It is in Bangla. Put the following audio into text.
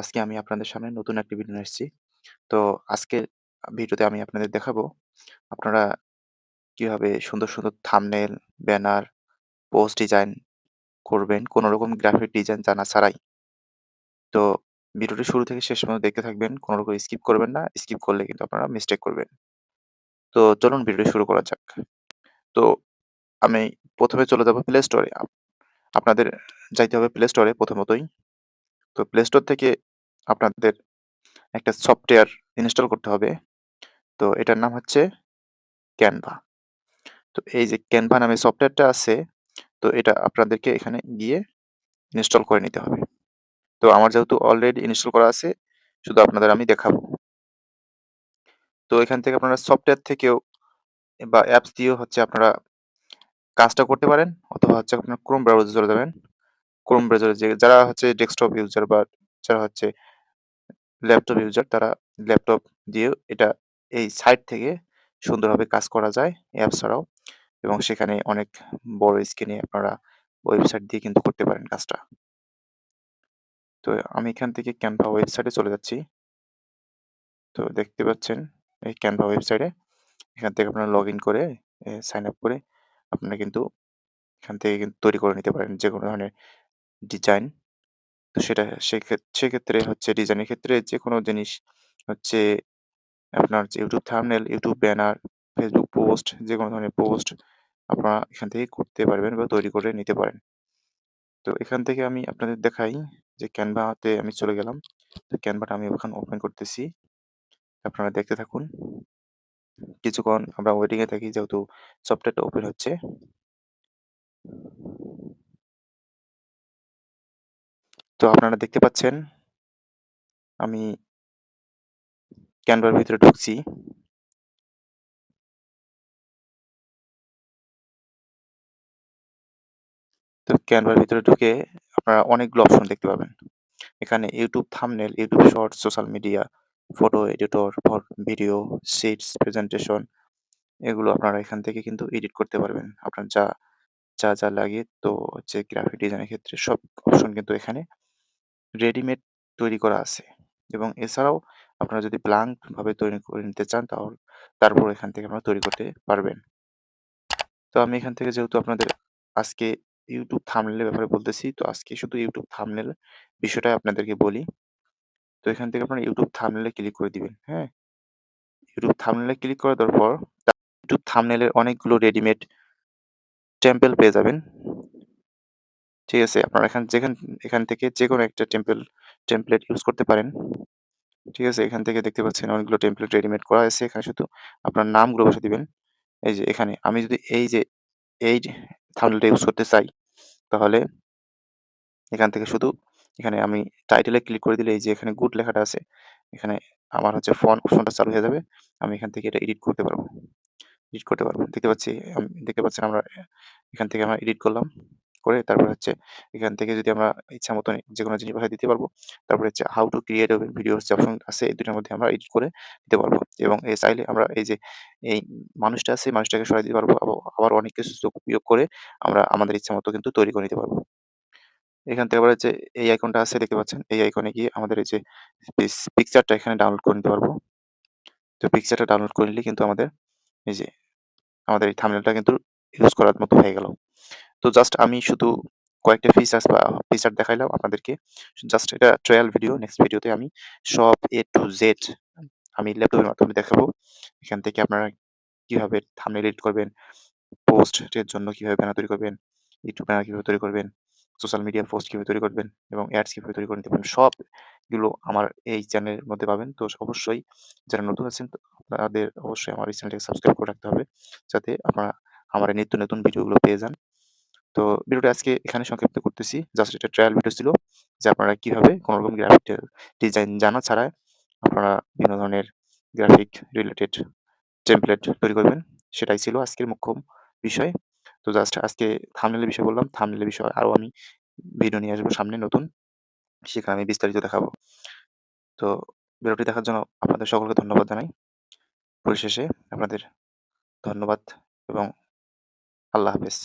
আজকে আমি আপনাদের সামনে নতুন একটি ভিডিও এসেছি। তো আজকের আ ভিডিওতে আমি আপনাদের দেখাবো আপনারা কীভাবে সুন্দর, সুন্দর থামনেল ব্যানার, পোস্ট ডিজাইন করবেন কোনরকম গ্রাফিক ডিজাইন জানা ছাড়াই। তো ভিডিওটি শুরু থেকে শেষ পর্যন্ত দেখতে থাকবেন। কোনো রকম স্কিপ করবেন না। স্কিপ করলে কিন্তু আপনারা মিস্টেক করবেন। তো চলুন ভিডিওটি শুরু করা যাক। তো আমি প্রথমে চলে যাব প্লে স্টোরে। আপনাদের যাইতে হবে প্লে স্টোরে প্রথমতই। তো প্লে স্টোর থেকে আপনাদের একটা সফটওয়্যার ইনস্টল করতে হবে। তো এটার নাম হচ্ছে ক্যানভা। তো এই যে ক্যানভা নামে সফটওয়্যারটা আছে, তো এটা আপনাদেরকে এখানে গিয়ে ইনস্টল করে নিতে হবে। তো আমার যেহেতু অলরেডি ইনস্টল করা আছে, শুধু আপনাদের আমি দেখাবো। তো এখান থেকে আপনারা সফটওয়্যার থেকেও বা অ্যাপস দিয়েও হচ্ছে আপনারা কাজটা করতে পারেন অথবা হচ্ছে আপনার ক্রোম ব্রাউজারে চলে যাবেন। ক্রোম ব্রাউজারে যে, যারা হচ্ছে ডেস্কটপ ইউজার বা যারা হচ্ছে ল্যাপটপ ইউজার তারা ল্যাপটপ দিয়েও এটা এই সাইট থেকে সুন্দরভাবে কাজ করা যায় অ্যাপস ছাড়াও এবং সেখানে অনেক বড় স্ক্রিনে আপনারা ওয়েবসাইট দিয়ে কিন্তু করতে পারেন কাজটা। তো আমি এখান থেকে ক্যানভা ওয়েবসাইটে চলে যাচ্ছি। তো দেখতে পাচ্ছেন এই ক্যানভা ওয়েবসাইটে এখান থেকে আপনারা লগ করে সাইন আপ করে আপনারা কিন্তু এখান থেকে কিন্তু তৈরি করে নিতে পারেন যে কোনো ধরনের ডিজাইন। তো সেটা সেক্ষেত সেক্ষেত্রে হচ্ছে ডিজাইনের ক্ষেত্রে যে কোনো জিনিস হচ্ছে আপনার যে YouTube thumbnail, YouTube banner, Facebook post যে কোনো ধরনের পোস্ট আপনারা এখান থেকে করতে পারবেন বা তৈরি করে নিতে পারেন। তো এখান থেকে আমি আপনাদের দেখাই যে ক্যানভাতে আমি চলে গেলাম। তো ক্যানভাটা আমি ওখানে ওপেন করতেছি। আপনারা দেখতে থাকুন। কিছুক্ষণ আমরা ওয়েটিং এ থাকি যেহেতু সফটওয়্যারটা ওপেন হচ্ছে। তো আপনারা দেখতে পাচ্ছেন আমি ক্যানভার ভিতরে ঢুকছি। তো ক্যানভার ভিতরে ঢুকে আপনারা অনেকগুলো অপশন দেখতে পাবেন। এখানে YouTube thumbnail YouTube short social media, photo editor for video, sheets presentation এগুলো আপনারা এখান থেকে কিন্তু এডিট করতে পারবেন। আপনার যা, যা, যা লাগে তো হচ্ছে গ্রাফিক ডিজাইনের ক্ষেত্রে সব অপশন কিন্তু এখানে রেডিমেড তৈরি করা আছে এবং এছাড়াও আপনারা যদি ব্লাঙ্ক ভাবে তৈরি করে নিতে চান তাহলে তারপর এখান থেকে আপনারা তৈরি করতে পারবেন। তো আমি এখান থেকে যেহেতু আপনাদের আজকে ইউটিউব থাম্বনেইলের ব্যাপারে বলতেছি, তো আজকে শুধু ইউটিউব থাম্বনেইল বিষয়টা আপনাদেরকে বলি। তো এখান থেকে আপনারা ইউটিউব থাম্বনেইলে ক্লিক করে দিবেন, হ্যাঁ? ইউটিউব থাম্বনেইলে ক্লিক করে দেওয়ার পর YouTube থাম্বনেইলের অনেকগুলো রেডিমেড টেম্পল পেয়ে যাবেন। ঠিক আছে? আপনারা এখান যেখান এখান থেকে যেকোনো একটা টেম্পেল টেমপ্লেট ইউজ করতে পারেন। ঠিক আছে? এখান থেকে দেখতে পাচ্ছেন অনেকগুলো টেমপ্লেট রেডিমেড করা আছে। এখানে শুধু আপনার নামগুলো বসে দিবেন। এই যে এখানে আমি যদি এই যে এই থাম্বনেইলটা ইউজ করতে চাই, তাহলে এখান থেকে শুধু এখানে আমি টাইটেলে ক্লিক করে দিলে এই যে এখানে গুড লেখাটা আছে, এখানে আমার হচ্ছে ফন্ট অপশনটা চালু হয়ে যাবে। আমি এখান থেকে এটা এডিট করতে পারব। এডিট করতে পারব। দেখতে পাচ্ছি দেখতে পাচ্ছেন আমরা এখান থেকে আমরা এডিট করলাম। করে তারপর হচ্ছে এখান থেকে যদি আমরা ইচ্ছা মতন যেকোনো জিনিস বসায় দিতে পারব। তারপরে হচ্ছে how to create a videos যে অপশন আছে, এই ২ টার মধ্যে আমরা এডিট করে দিতে পারব এবং এ চাইলে আমরা এই যে এই মানুষটা আছে মানুষটাকে সরাই দিতে পারব। আবার অনেক কিছু যোগ বিয়োগ করে আমরা আমাদের ইচ্ছা মতো কিন্তু তৈরি করে নিতে পারব। এখান থেকে আবার হচ্ছে এই আইকনটা আছে, দেখতে পাচ্ছেন। এই আইকনে গিয়ে আমাদের এই যে পিকচারটা এখানে ডাউনলোড করে নিতে পারব। তো পিকচারটা ডাউনলোড করে নিলে কিন্তু আমাদের এই যে আমাদের এই থাম্বনেইলটা কিন্তু ইউজ করার মতো হয়ে গেল। তো জাস্ট আমি শুধু কয়েকটা ফিচার্স বা ফিচার দেখাইলাম আপনাদেরকে। জাস্ট এটা ট্রায়াল ভিডিও। নেক্সট ভিডিওতে আমি সব এ টু জেড আমি ল্যাপটপের মাধ্যমে দেখাবো। এখান থেকে আপনারা কীভাবে থাম্বনেইল এডিট করবেন, পোস্ট এর জন্য কীভাবে ব্যানার তৈরি করবেন, ইউটিউব ব্যানার কীভাবে তৈরি করবেন, সোশ্যাল মিডিয়া পোস্ট কীভাবে তৈরি করবেন এবং অ্যাডস কীভাবে তৈরি করে নিতে পারবেন। সবগুলো আমার এই চ্যানেলের মধ্যে পাবেন। তো অবশ্যই যারা নতুন আছেন তাদের অবশ্যই আমার এই চ্যানেলটাকে সাবস্ক্রাইব করে রাখতে হবে। যাতে আপনারা আমার নিত্য নতুন ভিডিওগুলো পেয়ে যান। তো ভিডিওটা আজকে এখানে সংক্ষিপ্ত করতেছি। জাস্ট এটা ট্রায়াল ভিডিও ছিল, যে আপনারা কীভাবে কোনরকম গ্রাফিক ডিজাইন জানা ছাড়া আপনারা বিভিন্ন ধরনের গ্রাফিক রিলেটেড টেমপ্লেট তৈরি করবেন। সেটাই ছিল আজকের মুখ্য বিষয়। তো জাস্ট আজকে থাম্বনেইলের বিষয় বললাম। থাম্বনেইলের বিষয়ে আরও আমি ভিডিও নিয়ে আসব সামনে নতুন। সেখানে আমি বিস্তারিত দেখাবো। তো ভিডিওটি দেখার জন্য আপনাদের সকলকে ধন্যবাদ জানাই। পরিশেষে আপনাদের ধন্যবাদ এবং আল্লাহ হাফেজ।